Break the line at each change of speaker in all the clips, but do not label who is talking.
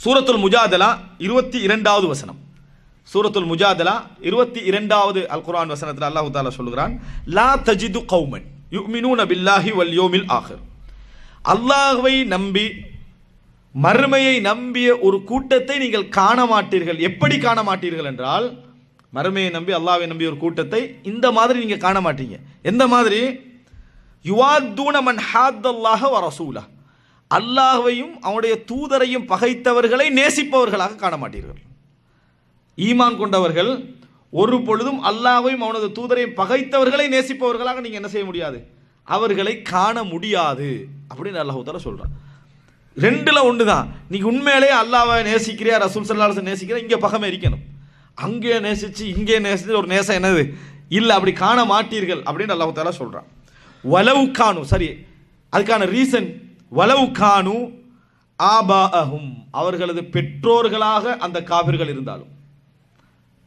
சூரத்துல் முஜாதலா இருபத்தி இரண்டாவது வசனம். சூரத்துல் முஜாதலா இருபத்தி இரண்டாவது அல் குரான் வசனத்தில் அல்லாஹ் தாலா சொல்கிறான் லா தஜிது கௌமன் யுமினூன பில்லாஹி வல் யோமில் ஆஹர். அல்லாஹ்வை நம்பி மறுமையை நம்பிய ஒரு கூட்டத்தை நீங்கள் காண மாட்டீர்கள் எப்படி காண மாட்டீர்கள் என்றால் மறுமையை நம்பி அல்லாவை நம்பிய ஒரு கூட்டத்தை இந்த மாதிரி நீங்கள் காண மாட்டீங்க எந்த மாதிரி? யுவாத்தூன மன் ஹாத் அல்லாஹ வரசூலா அல்லாஹையும் அவனுடைய தூதரையும் பகைத்தவர்களை நேசிப்பவர்களாக காண மாட்டீர்கள் ஈமான் கொண்டவர்கள் ஒரு பொழுதும் அல்லாவையும் அவனது தூதரையும் பகைத்தவர்களை நேசிப்பவர்களாக நீங்கள் என்ன செய்ய முடியாது? அவர்களை காண முடியாது அப்படின்னு அல்லாஹ் சொல்கிறான் ரெண்டில் ஒன்று தான் நீங்கள் உண்மையிலே அல்லாவை நேசிக்கிறியா ரசூல் சல்லாஹ் நேசிக்கிற இங்கே பகமே இருக்கணும். அங்கே நேசிச்சு இங்கே நேசிச்சு ஒரு நேசம் என்னது? இல்லை அப்படி காண மாட்டீர்கள் அப்படின்னு அல்லாஹ் சொல்கிறான் சொல்றான். வலவு காணும் சரி அதுக்கான ரீசன் வலவு கானு ஆபா அஹும் அவர்களது பெற்றோர்களாக அந்த காவிர்கள் இருந்தாலும்.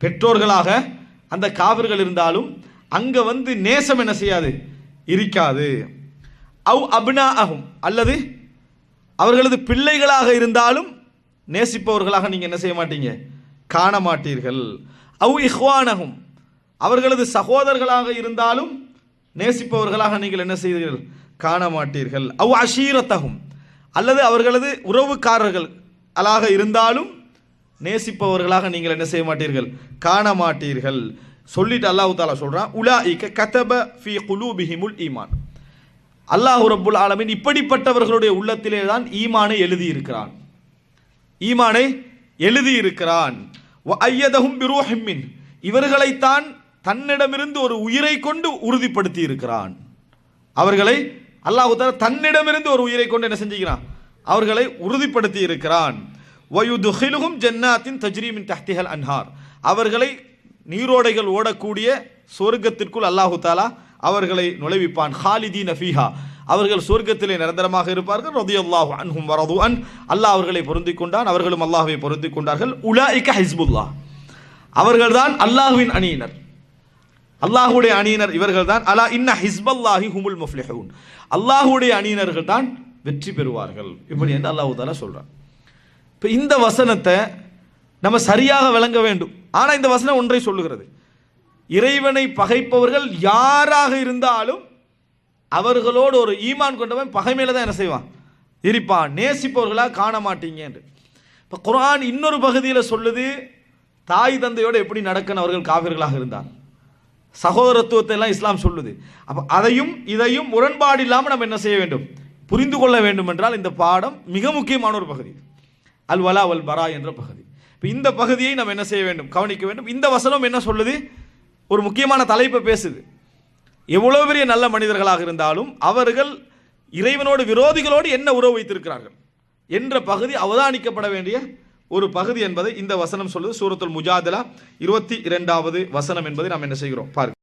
பெற்றோர்களாக அந்த காவிர்கள் இருந்தாலும் அங்கே வந்து நேசம் என்ன செய்யாது? இருக்காது. அவ் அபினா அகும் அல்லது அவர்களது பிள்ளைகளாக இருந்தாலும் நேசிப்பவர்களாக நீங்கள் என்ன செய்ய மாட்டீங்க? காண மாட்டீர்கள். அவ் இஹ்வானகும் அவர்களது சகோதரர்களாக இருந்தாலும் நேசிப்பவர்களாக நீங்கள் என்ன செய்தீர்கள்? காண மாட்டீர்கள் அவ் அஷீரத்தகும் அல்லது அவர்களது உறவுக்காரர்கள் அலாக இருந்தாலும் நேசிப்பவர்களாக நீங்கள் என்ன செய்ய மாட்டீர்கள்? காண மாட்டீர்கள் சொல்லிட்டு அல்லாஹு தாலா உலா இக்க கதப ஃபி குலூபிஹிமுல் ஈமான். அல்லாஹு ரபுல் ஆலமின் இப்படிப்பட்டவர்களுடைய உள்ளத்திலே தான் ஈமானை எழுதி இருக்கிறான் ஈமானை எழுதியிருக்கிறான். ஐயதகும் பிரோஹிம்மின் இவர்களைத்தான் தன்னிடமிருந்து ஒரு உயிரை கொண்டு உறுதிப்படுத்தி இருக்கிறான் அவர்களை அல்லாஹு தன்னிடமிருந்து ஒரு உயிரை கொண்டு என்ன செஞ்சுக்கிறான்? அவர்களை உறுதிப்படுத்தி இருக்கிறான். வயுதுஹிலுகும் ஜன்னாத்தின் தஜ்ரீமின் தஹ்திஹல் அன்ஹார். அவர்களை நீரோடைகள் ஓடக்கூடிய சொர்க்கத்திற்குள் அல்லாஹு தாலா அவர்களை நுழைவிப்பான். ஹாலிதி நஃபீஹா அவர்கள் சொர்க்கத்திலே நிரந்தரமாக இருப்பார்கள். ரதி அல்லாஹ் அன்ஹும் வரது அன் அல்லாஹ் அவர்களை பொருந்தி கொண்டான். அவர்களும் அல்லாஹுவை பொருந்தி கொண்டார்கள். இக்க ஹைஸ்புல்லாஹ் அவர்கள்தான் அல்லாஹ்வின் அணியினர். அல்லாஹுடைய அணியினர் இவர்கள் தான் அலா இன்ன ஹிஸ்பல்லாஹி ஹுமுல் முஃப்லிஹூன். அல்லாஹுடைய அணியினர்கள் தான் வெற்றி பெறுவார்கள். இப்படி என்று அல்லாஹு தாலா சொல்கிறான் இப்போ இந்த வசனத்தை நம்ம சரியாக விளங்க வேண்டும். ஆனால் இந்த வசனம் ஒன்றை சொல்லுகிறது. இறைவனை பகைப்பவர்கள் யாராக இருந்தாலும் அவர்களோடு ஒரு ஈமான் கொண்டவன் பகைமையில தான் என்ன செய்வான்? இருப்பான். நேசிப்பவர்களாக காண மாட்டீங்க என்று. இப்போ குரான் இன்னொரு பகுதியில் சொல்லுது தாய் தந்தையோடு எப்படி நடக்கணும் அவர்கள் காவிர்களாக இருந்தார் சகோதரத்துவத்தை எல்லாம் இஸ்லாம் சொல்லுது. அப்போ அதையும் இதையும் முரண்பாடு இல்லாமல் நம்ம என்ன செய்ய வேண்டும்? புரிந்து கொள்ள வேண்டும் என்றால் இந்த பாடம் மிக முக்கியமான ஒரு பகுதி. அல் வலா அல் பரா என்ற பகுதி. இப்போ இந்த பகுதியை நம்ம என்ன செய்ய வேண்டும்? கவனிக்க வேண்டும். இந்த வசனம் என்ன சொல்லுது? ஒரு முக்கியமான தலைப்பை பேசுது. எவ்வளோ பெரிய நல்ல மனிதர்களாக இருந்தாலும் அவர்கள் இறைவனோடு விரோதிகளோடு என்ன உறவு வைத்திருக்கிறார்கள்? என்ற பகுதி அவதானிக்கப்பட வேண்டிய ஒரு பகுதி என்பதை இந்த வசனம் சொல்லுது. சூரத்துல் முஜாதலா இருபத்தி இரண்டாவது வசனம் என்பதை நாம் என்ன செய்கிறோம்? பாருங்க.